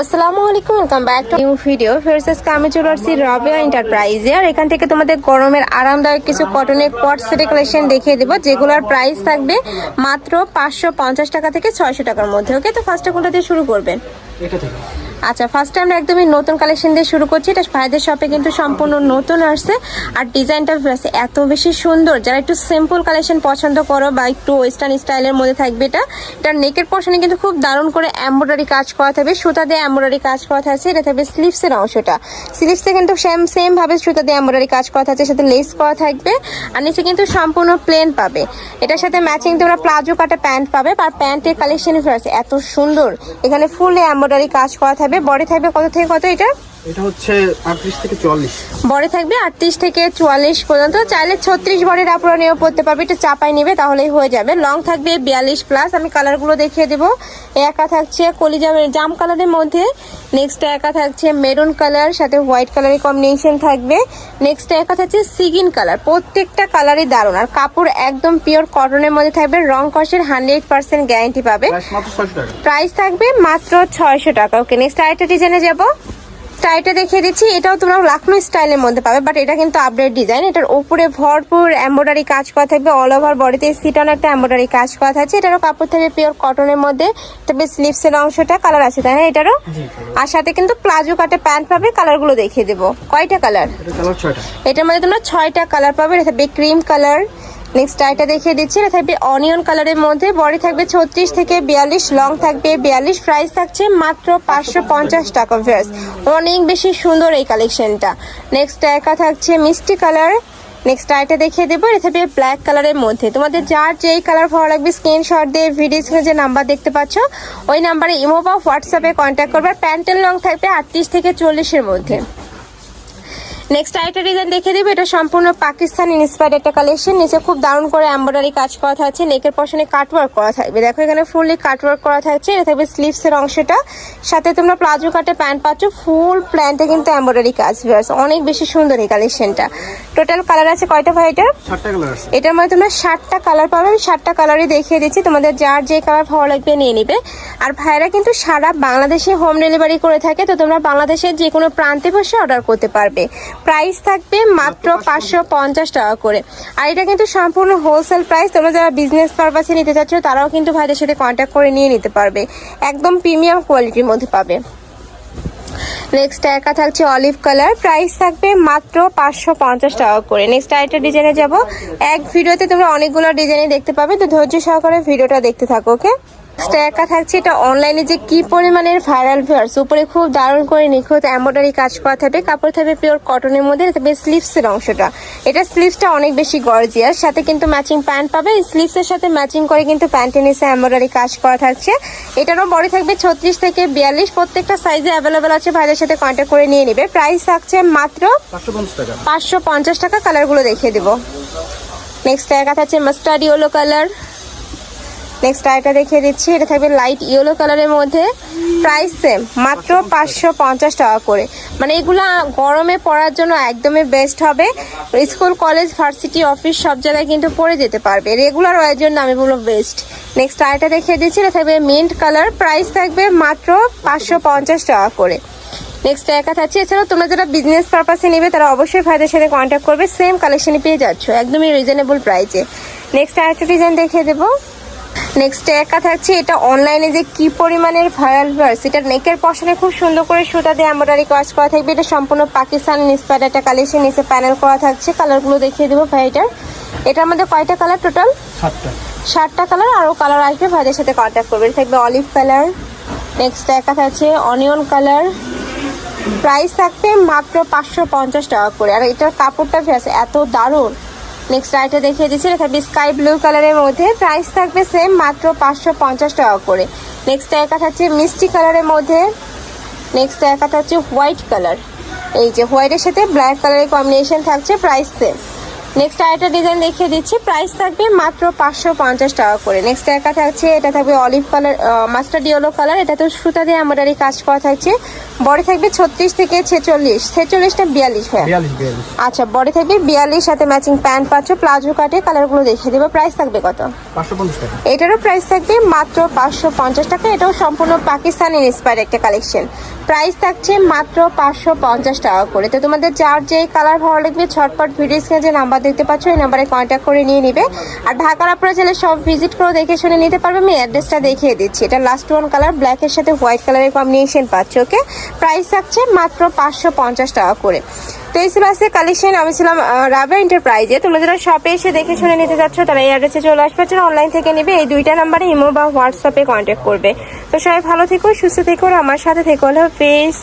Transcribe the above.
আসসালামু আলাইকুম welcome back to new video ফেরসেস কামে চলে আসছি রবিয়া এন্টারপ্রাইজে আর এখান থেকে তোমাদের গরমের আরামদায়ক কিছু কটনের পট সেটে কালেকশন দেখিয়ে দেবো, যেগুলোর প্রাইস থাকবে মাত্র পাঁচশো পঞ্চাশ টাকা থেকে ছয়শো টাকার মধ্যে ওকে তো ফার্স্টে কোনটা দিয়ে শুরু করবেন? এটা থেকে। আচ্ছা ফার্স্টে আমরা একদমই নতুন কালেকশন দিয়ে শুরু করছি। এটা ভাইদের শপে কিন্তু সম্পূর্ণ নতুন আসছে। আর ডিজাইনটা এত বেশি সুন্দর। যারা একটু সিম্পল কালেকশন পছন্দ করো বা একটু ওয়েস্টার্ন স্টাইলের মধ্যে থাকবে এটা, এটার নেকের পশনে কিন্তু খুব দারুণ করে এমব্রয়ডারি কাজ করা থাকবে সুতা দিয়ে এমব্রয়ডারি কাজ করা থাকছে এটা থাকবে স্লিভসের অংশটা। স্লিভসে কিন্তু সেম সেম ভাবে সুতা দিয়ে এমব্রয়ডারি কাজ করা থাকছে সাথে লেস করা থাকবে। আর নিচে কিন্তু সম্পূর্ণ প্লেন পাবে। এটার সাথে ম্যাচিং তোমরা প্লাজো কাটা প্যান্ট পাবে। আর প্যান্টের কালেকশন এত সুন্দর। এখানে ফুল এমব্রয়ডারি কাজ করা বডি থাকবে কত থেকে কত এটা? এটা হচ্ছে আটত্রিশ থেকে চুয়াল্লিশ। বডি থাকবে আটত্রিশ থেকে চুয়াল্লিশ পর্যন্ত। চাইলে ছত্রিশ বডির আপনারা নিয়েও পড়তে পারবে। চাপাই নেবে তাহলেই হয়ে যাবে। লং থাকবে বিয়াল্লিশ প্লাস আমি কালারগুলো দেখিয়ে দেবো। একা থাকছে কলিজা জাম কালারের মধ্যে। নেক্সট একা থাকছে মেরুন কালার সাথে হোয়াইট কালারের কম্বিনেশন থাকবে। নেক্সট একা থাকছে সিগিন কালার প্রত্যেকটা কালারই দারুণ। আর কাপড় একদম পিওর কটনের মধ্যে থাকবে। রং কষের হান্ড্রেড পার্সেন্ট গ্যারান্টি পাবে। প্রাইস থাকবে মাত্র ছয়শো টাকা। ওকে নেক্সট আরেকটা ডিজাইনে যাব। স্টাইলটা দেখিয়ে দিচ্ছি। এটাও তোমরা লাখনো স্টাইলের মধ্যে পাবে বাট এটা কিন্তু আপডেট ডিজাইন এটার উপরে ভরপুর এম্ব্রয়ডারি কাজ করা থাকবে। অল ওভার বডিতে সিটন একটা এম্ব্রয়ডারি কাজ করা থাকছে। এটারও কাপড় থাকবে পিওর কটনের মধ্যে তবে স্লিভসের অংশটা কালার আছে তাই না? এটারও? আর সাথে কিন্তু প্লাজো কাটে প্যান্ট পাবে কালারগুলো দেখিয়ে দেবো। কয়টা কালার এটার মধ্যে তোমরা ছয়টা কালার পাবে। এটা থাকবে ক্রিম কালার নেক্সট আইটা দেখিয়ে দিচ্ছি। এটা থাকবে অনিয়ন কালারের মধ্যে। বডি থাকবে ছত্রিশ থেকে বিয়াল্লিশ লং থাকবে বিয়াল্লিশ প্রাইস থাকছে মাত্র পাঁচশো পঞ্চাশ টাকা ভেস অনেক বেশি সুন্দর এই কালেকশনটা নেক্সট একা থাকছে মিষ্টি কালার নেক্সট আইটা দেখিয়ে দেবো। এটা থাকবে ব্ল্যাক কালারের মধ্যে। তোমাদের যার যেই কালার ভালো লাগবে স্ক্রিনশট দিয়ে ভিডিও স্ক্রিনে যে নাম্বার দেখতে পাচ্ছ, ওই নাম্বারে ইমো বা হোয়াটসঅ্যাপে কন্ট্যাক্ট করবে। প্যান্টের লং থাকবে আটত্রিশ থেকে চল্লিশের মধ্যে। নেক্সট আরেকটা ডিজাইন দেখে দিবে এটা সম্পূর্ণ পাকিস্তান ইন্সপায়ার্ড একটা কালেকশন নিচে খুব দারুণ করে এমব্রয়ডারি কাজ করা থাকছে নেকের পশনে কাটওয়ার্ক করা থাকবে। দেখো এখানে ফুললি কাটওয়ার্ক করা থাকছে এটা থাকবে স্লিভসের অংশটা। সাথে তোমরা প্লাজো কাটে প্যান্ট পাচ্ছ ফুল প্ল্যান্টে কিন্তু এমব্রয়ডারি কাজ আছে অনেক বেশি সুন্দর এই কালেকশনটা টোটাল কালার আছে কয়টা ভাই এটা এটার মধ্যে তোমরা ষাটটা কালার পাবে আমি ষাটটা কালারই দেখিয়ে দিচ্ছি। তোমাদের যার যে কালার ভালো লাগবে নিয়ে নিবে। আর ভাইরা কিন্তু সারা বাংলাদেশে হোম ডেলিভারি করে থাকে তো তোমরা বাংলাদেশের যে কোনো প্রান্তে বসে অর্ডার করতে পারবে। প্রাইস থাকবে মাত্র পাঁচশো পঞ্চাশ। টাকা করে। আর এটা কিন্তু সম্পূর্ণ হোলসেল প্রাইস তোমরা যারা বিজনেস পারপাসে নিতে চাচ্ছ তারাও কিন্তু ভাইদের সাথে কন্ট্যাক্ট করে নিয়ে নিতে পারবে। একদম প্রিমিয়াম কোয়ালিটির মধ্যে পাবে। নেক্সট একা থাকছে অলিভ কালার প্রাইস থাকবে মাত্র পাঁচশো পঞ্চাশ টাকা করে। নেক্সট আরেকটা ডিজাইনে যাব। এক ভিডিওতে তোমরা অনেকগুলো ডিজাইনে দেখতে পাবে। তো ধৈর্য সহকারে ভিডিওটা দেখতে থাকো ওকে নেক্সট একা থাকছে, এটা অনলাইনে যে কি পরিমাণের ভাইরাল ভিউয়ার্স উপরে খুব দারুণ করে নিখুঁত এমব্রয়ডারি কাজ করা থাকবে, কাপড় থাকবে পিওর কটনের মধ্যে থাকবে স্লিভসের অংশটা। এটা স্লিভসটা অনেক বেশি গর্জিয়াস সাথে কিন্তু ম্যাচিং প্যান্ট পাবে স্লিভসের সাথে ম্যাচিং করে কিন্তু প্যান্টের নিচে এমব্রয়ডারি কাজ করা থাকছে। এটারও বডি থাকবে ছত্রিশ থেকে বিয়াল্লিশ, প্রত্যেকটা সাইজে অ্যাভেলেবেল আছে, ভাইদের সাথে কন্ট্যাক্ট করে নিয়ে নেবে। প্রাইস থাকছে মাত্র পাঁচশো পঞ্চাশ টাকা কালারগুলো দেখিয়ে দেবো। নেক্সট একা থাকছে মাস্টার্ড ইয়েলো কালার নেক্সট আরেকটা দেখিয়ে দিচ্ছি। এটা থাকবে লাইট ইয়েলো কালারের মধ্যে। প্রাইস সেম মাত্র পাঁচশো পঞ্চাশ টাকা করে। মানে এগুলা গরমে পরার জন্য একদমই বেস্ট হবে। স্কুল কলেজ ভার্সিটি অফিস সব জায়গায় কিন্তু পরে যেতে পারবে। রেগুলার ওয়ার জন্য আমি বলব বেস্ট নেক্সট আরেকটা দেখিয়ে দিচ্ছি। এটা থাকবে মিন্ট কালার প্রাইস থাকবে মাত্র পাঁচশো পঞ্চাশ টাকা করে। নেক্সট একা থাকছে এছাড়াও তোমরা যারা বিজনেস পারপাসে নেবে, তারা অবশ্যই ভাইদের সাথে কন্ট্যাক্ট করবে। সেম কালেকশনই পেয়ে যাচ্ছ। একদমই রিজনেবল প্রাইসে নেক্সট আরেকটা ডিজাইন দেখিয়ে দেবো। নেক্সট একা থাকছে এটা অনলাইনে যে কি পরিমাণের ভাইরাল ভার্স এটা নেকের পশনে খুব সুন্দর করে সুতা দিয়ে এমব্রয়ডারি কাজ করা থাকবে এটা সম্পূর্ণ পাকিস্তান ইন্সপায়ার্ড একটা কালেকশন নিচে প্যানেল করা থাকছে কালারগুলো দেখিয়ে দেবো ভাইটার। এটার মধ্যে কয়টা কালার টোটাল সাতটা। ষাটটা কালার আরও কালার আসবে ভাইদের সাথে কন্ট্যাক্ট করবে। থাকবে অলিভ কালার নেক্সট একা থাকছে অনিয়ন কালার প্রাইস থাকবে মাত্র পাঁচশো পঞ্চাশ টাকা করে আর এটার কাপড়টা আছে? এত দারুণ। নেক্সট আইটা দেখিয়ে দিচ্ছি। এটা স্কাই ব্লু কালারের মধ্যে। প্রাইস থাকবে সেম মাত্র পাঁচশো পঞ্চাশ টাকা করে। নেক্সট একাটা থাকছে মিষ্টি কালারের মধ্যে। নেক্সট একাটা হচ্ছে হোয়াইট কালার এই যে হোয়াইটের সাথে ব্ল্যাক কালারের কম্বিনেশন থাকছে প্রাইস সেম নেক্সট আরেকটা ডিজাইন দেখিয়ে দিচ্ছি। প্রাইস থাকবে মাত্র পাঁচশো পঞ্চাশ টাকা করে। নেক্সট একা থাকছে এটা থাকবে olive colour mustard yellow colour এটা তো সুতা দিয়ে এমব্রয়ডারি কাজ করা থাকছে। বডি থাকবে ছত্রিশ থেকে ছেচল্লিশ। ছেচল্লিশটা বিয়াল্লিশ হ্যাঁ। বিয়াল্লিশ বিয়াল্লিশ। আচ্ছা বডি থাকবে বিয়াল্লিশ সাথে ম্যাচিং প্যান্ট পাচ্ছ প্লাজো কাটে কালারগুলো দেখিয়ে দেবো। প্রাইস থাকবে কত? এটারও প্রাইস থাকবে মাত্র পাঁচশো পঞ্চাশ টাকা। এটাও সম্পূর্ণ পাকিস্তানি ইন্সপায়ার একটা কালেকশন প্রাইস থাকছে মাত্র পাঁচশো পঞ্চাশ টাকা করে। তো তোমাদের যার যেই কালার ভালো লাগবে ছটপট ভিডিও স্ক্রিনে যে নাম্বার দেখতে পাচ্ছ, এই নাম্বারে কন্ট্যাক্ট করে নিয়ে নিবে। আর ঢাকার আপনারা চাইলে সব ভিজিট করে দেখে শুনে নিতে পারবে, আমি অ্যাড্রেসটা দেখিয়ে দিচ্ছি। এটা লাস্ট ওয়ান কালার ব্ল্যাকের সাথে হোয়াইট কালারের কম্বিনেশন পাচ্ছ ওকে প্রাইস থাকছে মাত্র পাঁচশো পঞ্চাশ টাকা করে। তো এই ছিল কালেকশন আমি ছিলাম রাবা এন্টারপ্রাইজে তোমরা যারা শপে এসে দেখে শুনে নিতে চাচ্ছ তারা এই অ্যাড্রেসে চলে আসবে। যারা অনলাইন থেকে নেবে, এই দুইটা নাম্বারে ইমো বা হোয়াটসঅ্যাপে কন্ট্যাক্ট করবে। তো সবাই ভালো থেকো, সুস্থ থেকো, আর আমার সাথে থেকো হলো পেস